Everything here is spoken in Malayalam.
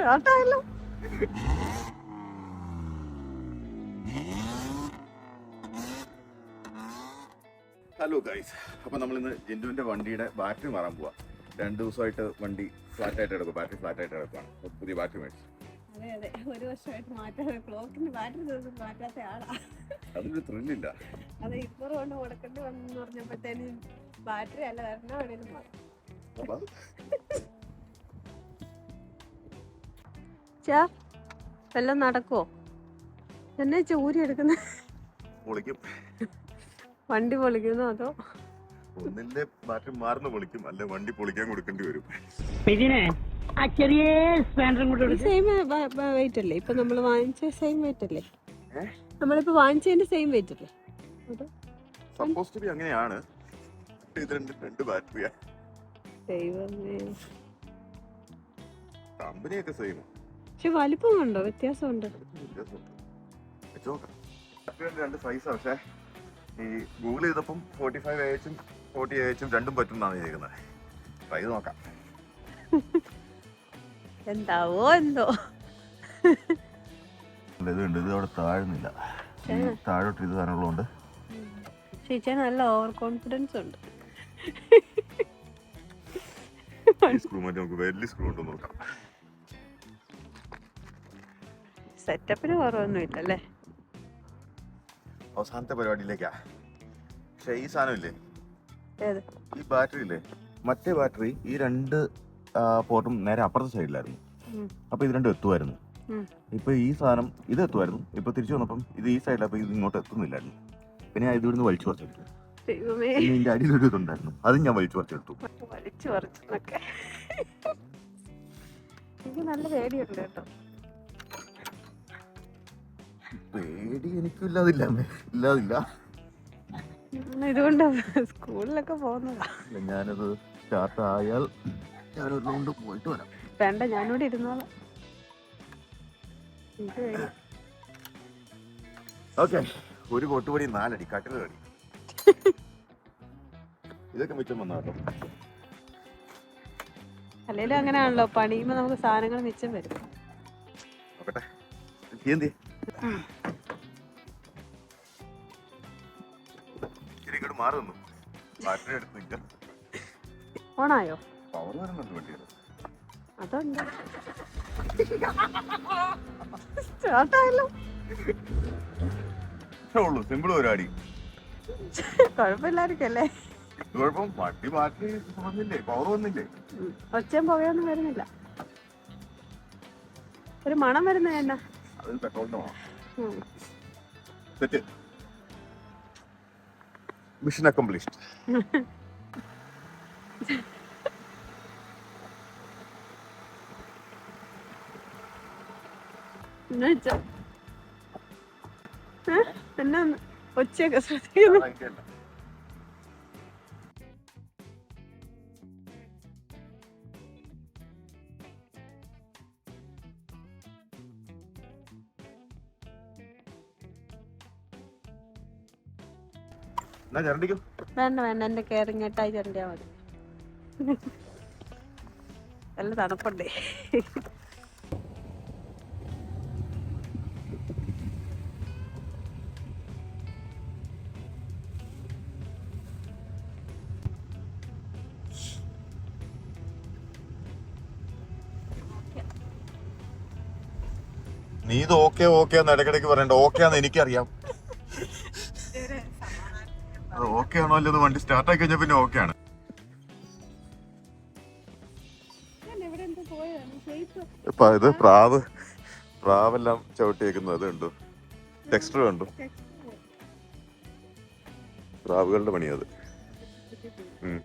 സ്റ്റാർട്ടായല്ലോ ഹലോ ഗൈസ് അപ്പൊ നമ്മൾ ഇന്ന് ജിൻഡുവിന്റെ വണ്ടിയുടെ ബാറ്ററി മാറാൻ പോവാ. രണ്ട് ദിവസമായിട്ട് വണ്ടി ഫ്ലാറ്റ് ആയിട്ട് കിടക്കും ബാറ്ററി ഫ്ലാറ്റ് ആയിട്ട് കിടക്കുകയാണ് പുതിയ ബാറ്ററി മേടിച്ചു. അതെ അതെ. ഒരു വർഷമായിട്ട് മാറ്റാതെ ക്ലോക്കിന് ബാറ്ററി ദിവസം മാറ്റാത്ത ആളാ. അതിനൊരു ത്രില്ലില്ല അത് ഇപ്പുറം കൊണ്ട് കൊടുക്കേണ്ടി വന്നു പറഞ്ഞപ്പോഴത്തേനും ബാറ്ററി അല്ല വരണ വേണേലും മാറും. അപ്പൊ ചാ വല്ലതും നടക്കുവോ? എന്നെ ചൂരി എടുക്കുന്ന പൊളിക്കും. വണ്ടി പൊളിക്കുന്നു അതോ? ഒന്നിന്റെ ബാറ്ററി മാറുന്ന പൊളിക്കും. അല്ലെ വണ്ടി പൊളിക്കാൻ കൊടുക്കേണ്ടി വരും. സെയിം വെയിറ്റ് അല്ലേ? ഇപ്പൊ നമ്മൾ വാങ്ങിച്ച സെയിം വെയിറ്റ് അല്ലേ? നമ്മളിപ്പോ വാങ്ങിച്ചതിന്റെ സെയിം വെയിറ്റ് അല്ലേ? സപ്പോസ് ടു ബി അങ്ങനെയാണ്. ഇത് രണ്ട് രണ്ട് ബാറ്ററിയാ ദൈവമേ. കമ്പനിയൊക്കെ സെയിം പക്ഷെ വലിപ്പം കണ്ടോ വ്യത്യാസമുണ്ട്. രണ്ട് സൈസാ പക്ഷേ ഈ ഗൂഗിൾ ചെയ്തപ്പം ഫോർട്ടി ഫൈവ് എച്ചും ഫോർട്ടി എച്ചും രണ്ടും പറ്റും എന്നാണ് സൈസ് ട്രൈ നോക്കാം. എന്താവോ എന്തോ. ഇതുണ്ട് ഇത് അവിടെ താഴുന്നില്ല. താഴോട്ട് ഇത് സാധനമുള്ളതുകൊണ്ട് ചേച്ചി നല്ല ഓവർ കോൺഫിഡൻസ് ഉണ്ട് സ്ക്രൂ മാറ്റി നമുക്ക് വലിയ സ്ക്രൂ ഉണ്ടോ നോക്കാം. സെറ്റപ്പിന് കുറവൊന്നും ഇല്ലല്ലേ അവസാനത്തെ പരിപാടിയിലേക്കാ. പക്ഷേ ഈ സാധനം ഇല്ലേ? ഏത്? ഈ ബാറ്ററി ഇല്ലേ? മറ്റേ ബാറ്ററി ഈ രണ്ട് പോർട്ടും നേരെ അപ്പുറത്തെ സൈഡിലായിരുന്നു. അപ്പൊ ഇത് രണ്ടും എത്തുമായിരുന്നു. ഇപ്പൊ ഈ സാധനം ഇത് എത്തുമായിരുന്നു. ഇപ്പൊ തിരിച്ചു വന്നപ്പം ഇത് ഈ സൈഡിൽ അപ്പൊ ഇത് ഇങ്ങോട്ട് എത്തുന്നില്ലായിരുന്നു. പിന്നെ ഞാൻ ഇതിവിടുന്ന് വലിച്ചു പറിച്ചെടുത്തു. ഇതിന്റെ അടിയിലൊരു ഇതുണ്ടായിരുന്നു. അത് ഞാൻ വലിച്ചു പറിച്ചെടുത്തു. വലിച്ചു പറിച്ചെന്നൊക്കെ. എനിക്ക് നല്ല പേടിയുണ്ട് കേട്ടോ. പേടി എനിക്കും ഇല്ലാതില്ല. ഇല്ലാതില്ല ഇതുകൊണ്ട് സ്കൂളിലൊക്കെ പോകുന്നതാ. ഞാനത് സ്റ്റാർട്ട് ആയാൽ ഞാനൊരു റൗണ്ട് പോയിട്ട് വരാം. വേണ്ട ഞാനിവിടെ ഇരുന്നോളാം. ഓക്കെ ഒരു കൊട്ടുപടി നാലടി കട്ടിൽ കടി ഇതൊക്കെ മിച്ചം വന്നാട്ടോ അല്ലെങ്കിലും അങ്ങനെയാണല്ലോ പണിയുമ്പോ നമുക്ക് സാധനങ്ങൾ മിച്ചം വരും. നോക്കട്ടെ. എന്തി ശരി ഇങ്ങോട്ട് ബാറ്ററി എടുത്ത് നിൽക്കാം. ഓണായോ? പവർ വരുന്നുണ്ട് വണ്ടിയുടെ. അതുണ്ട്. സ്റ്റാർട്ടായല്ലോ ഇത്രേ ഉള്ളൂ സിമ്പിൾ പരിപാടി. കുഴപ്പമില്ലായിരിക്കും അല്ലേ കുഴപ്പം വണ്ടി ബാറ്ററി വന്നില്ലേ പവർ വന്നില്ലേ? ഉം. ഒച്ചയും പുകയൊന്നും വരുന്നില്ല. ഒരു മണം വരുന്ന എന്നാ? അത് പെട്രോളിന്റെ വേണം സെറ്റ് മിഷൻ അക്കംപ്ലിഷ്ഡ് എന്നാ? ഒച്ചയൊക്കെ ശ്രദ്ധിക്കുന്നു. വേണ്ട വേണ്ട എന്റെ കേറിങ് എട്ടായി ചരണ്ടിയാ മതി. നല്ല തണുപ്പുണ്ടേ. നീ ഇത് ഓക്കെ ഓക്കെ എന്ന് ഇടയ്ക്കിടയ്ക്ക് പറയണ്ട. ഓക്കെ ആണെന്ന് എനിക്കറിയാം. അത് ഓക്കെ ആണോ അല്ലെന്ന് വണ്ടി സ്റ്റാർട്ട് ആക്കി കഴിഞ്ഞാൽ പിന്നെ ഓക്കെ ആണ്. ഇത് പ്രാവ് പ്രാവെല്ലാം ചവിട്ടിയേക്കുന്നത് അത് കണ്ടു? ടെക്സ്റ്റർ കണ്ടു? പ്രാവുകളുടെ പണിയത് ഉം.